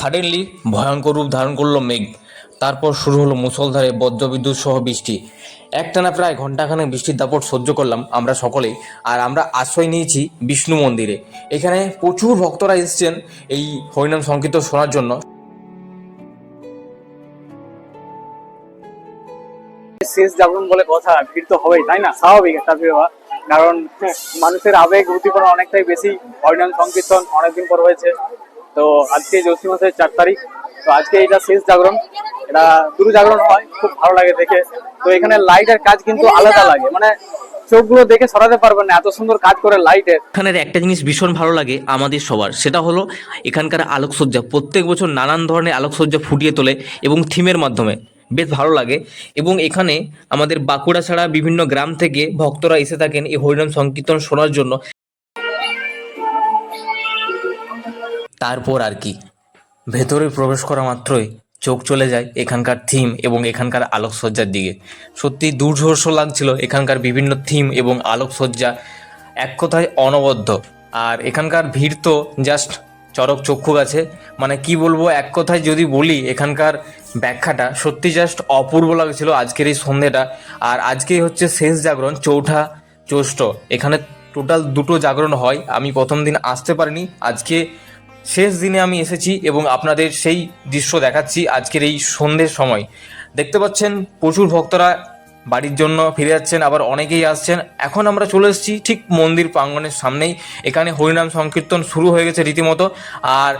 Suddenly ভয়ঙ্কর রূপ ধারণ করল মেঘ। তারপর শুরু হলো মুষলধারে বজ্রবিদ্যুৎ সহ বৃষ্টি। একটানা প্রায় ঘন্টাখানেক বৃষ্টির দাপট সহ্য করলাম আমরা সকলেই, আর আমরা আশ্রয় নিয়েছি বিষ্ণু মন্দিরে। এখানে প্রচুর ভক্তরা এসেছেন এই হরিনাম সংকীর্তন শোনার জন্য। শেষ জাগরণ বলে কথা, ভিড় তো হবেই, তাই না? স্বাভাবিক একটা ভিড় হওয়া। কারণ মানুষের আবেগ, উদ্দীপনা অনেকটাই বেশি। হরিনাম সংকীর্তন অনেকদিন পর হয়েছে। তো আজকে জ্যৈষ্ঠ মাসের চার তারিখ, তো আজকে এটা শেষ জাগরণ। এটা দুটো জাগরণ হয়, খুব ভালো লাগে দেখে। তো এখানে লাইটের কাজ কিন্তু আলাদা লাগে। মানে চোখগুলো দেখে সরাতে পারবেন না, এত সুন্দর কাজ করে লাইটের এখানের একটা জিনিস ভীষণ ভালো লাগে আমাদের সবার, সেটা হলো এখানকার আলোকসজ্জা। প্রত্যেক বছর নানান ধরনের আলোকসজ্জা ফুটিয়ে তোলে এবং থিমের মাধ্যমে। বেশ ভালো লাগে। এবং এখানে আমাদের বাঁকুড়া ছাড়া বিভিন্ন গ্রাম থেকে ভক্তরা এসে থাকেন এই হরিনাম সংকীর্তন শোনার জন্য। তারপর আর কি। ভেতরে প্রবেশ করা মাত্রই চোখ চলে যায় এখানকার থিম এবং এখানকার আলোকসজ্জার দিকে। সত্যি দুর্ধর্ষ লাগছিল এখানকার বিভিন্ন থিম এবং আলোকসজ্জা এক কথায় অনবদ্য। আর এখানকার ভিড় তো জাস্ট চরক চক্ষু গেছে মানে কি বলব, এক কথায় যদি বলি এখানকার ব্যাখ্যাটা সত্যি জাস্ট অপূর্ব লাগছিল আজকের এই সন্ধ্যেটা। আর আজকেই হচ্ছে শেষ জাগরণ, চৌঠা জ্যৈষ্ঠ। এখানে টোটাল দুটো জাগরণ হয়। আমি প্রথম দিন আসতে পারিনি, আজকে শেষ দিনে আমি এসেছি এবং আপনাদের সেই দৃশ্য দেখাচ্ছি আজকের এই সন্ধ্যের সময়। দেখতে পাচ্ছেন প্রচুর ভক্তরা বাড়ির জন্য ফিরে যাচ্ছেন, আবার অনেকেই আসছেন। এখন আমরা চলে এসেছি ঠিক মন্দির প্রাঙ্গণের সামনেই। এখানে হরিনাম সংকীর্তন শুরু হয়ে গেছে রীতিমতো। আর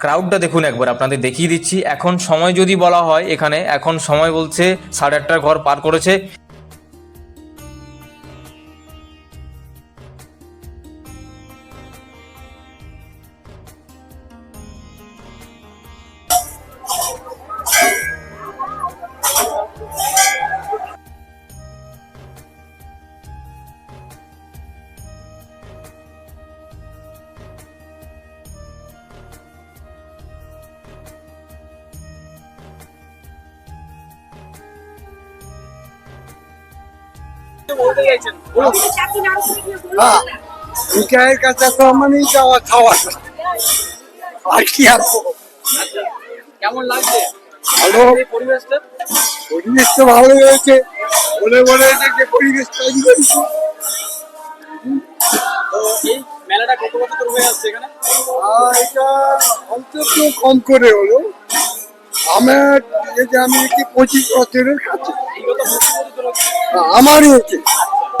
ক্রাউডটা দেখুন একবার, আপনাদের দেখিয়ে দিচ্ছি। এখন সময় যদি বলা হয় এখানে, এখন সময় বলছে সাড়ে আটটার ঘর পার করেছে। বলতে চাইছেন। বলুন। হ্যাঁ ভিকারের কাছে তো মানেই যাওয়া খাওয়া। আর কি আর কেমন লাগছে? ভালো। এই পরিবেশটা? পরিবেশ তো ভালো হয়েছে। বলে বলে যে যে পরিবেশ তৈরি করেছি। তো এই মেলাটা কত বছর ধরে হয়ে আসছে এখানে? আর এটা অন্তত কম করে হলো। আমার এই যে আমি কি পঁচিশ বছরের কাছে। আমারই হচ্ছে।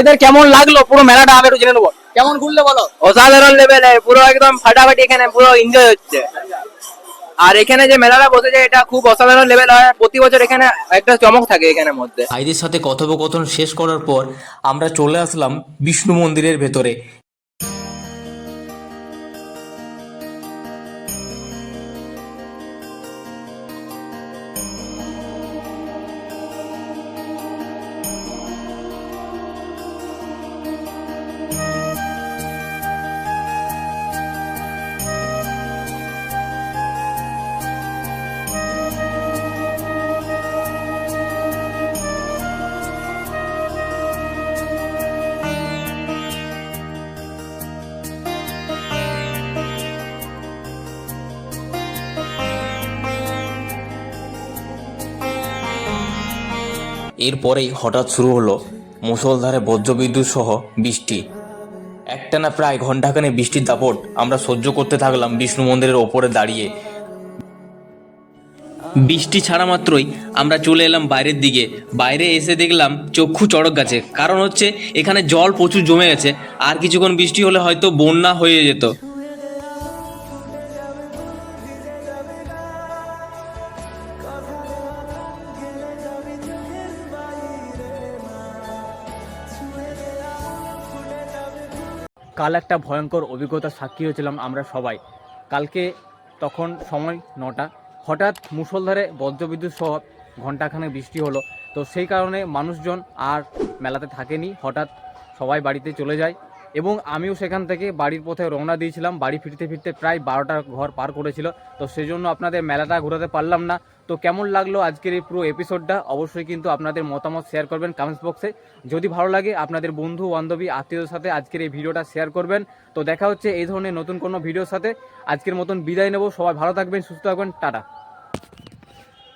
এদের কেমন লাগল? পুরো মেলাটা আমি একটু জেনে নেব। কেমন ঘুরলে বলো? অসাধারণ লেভেলে পুরো একদম ফাটাফাটি এখানে পুরো এনজয় হচ্ছে। আর এখানে যে মেলাটা বসেছে এটা খুব অসাধারণ লেভেল হয়। প্রতি বছর এখানে একটা চমক থাকে এখানে মধ্যে। ভাইদের সাথে কথোপকথন শেষ করার পর আমরা চলে আসলাম বিষ্ণু মন্দিরের ভেতরে। এরপরেই হঠাৎ শুরু হলো মুষলধারে বজ্রবিদ্যুৎ সহ বৃষ্টি। একটানা প্রায় ঘন্টাখানে বৃষ্টির দাপট আমরা সহ্য করতে থাকলাম বিষ্ণু মন্দিরের ওপরে দাঁড়িয়ে। বৃষ্টি ছাড়া মাত্রই আমরা চলে এলাম বাইরের দিকে। বাইরে এসে দেখলাম চক্ষু চড়ক গাছে। কারণ হচ্ছে এখানে জল প্রচুর জমে গেছে। আর কিছুক্ষণ বৃষ্টি হলে হয়তো বন্যা হয়ে যেত। কাল একটা ভয়ঙ্কর অভিজ্ঞতা সাক্ষী হয়েছিলাম আমরা সবাই। কালকে তখন সময় নটা। হঠাৎ মুষলধারে বজ্রবিদ্যুৎ সহ ঘন্টাখানে বৃষ্টি হলো। তো সেই কারণে মানুষজন আর মেলাতে থাকেনি। হঠাৎ সবাই বাড়িতে চলে যায় এবং আমিও সেখান থেকে বাড়ির পথে রওনা দিয়েছিলাম। বাড়ি ফিরতে ফিরতে প্রায় বারোটা ঘর পার করেছিল। তো সেই জন্য আপনাদের মেলাটা ঘোরাতে পারলাম না। তো কেমন লাগল আজকের এই পুরো এপিসোডটা অবশ্যই কিন্তু আপনাদের মতামত শেয়ার করবেন কমেন্টস বক্সে যদি ভালো লাগে, আপনাদের বন্ধু, বান্ধবী, আত্মীয়দের সাথে আজকের এই ভিডিওটা শেয়ার করবেন। তো দেখা হচ্ছে এই ধরনের নতুন কোনো ভিডিওর সাথে। আজকের মতন বিদায় নেব। সবাই ভালো থাকবেন, সুস্থ থাকবেন। টাটা।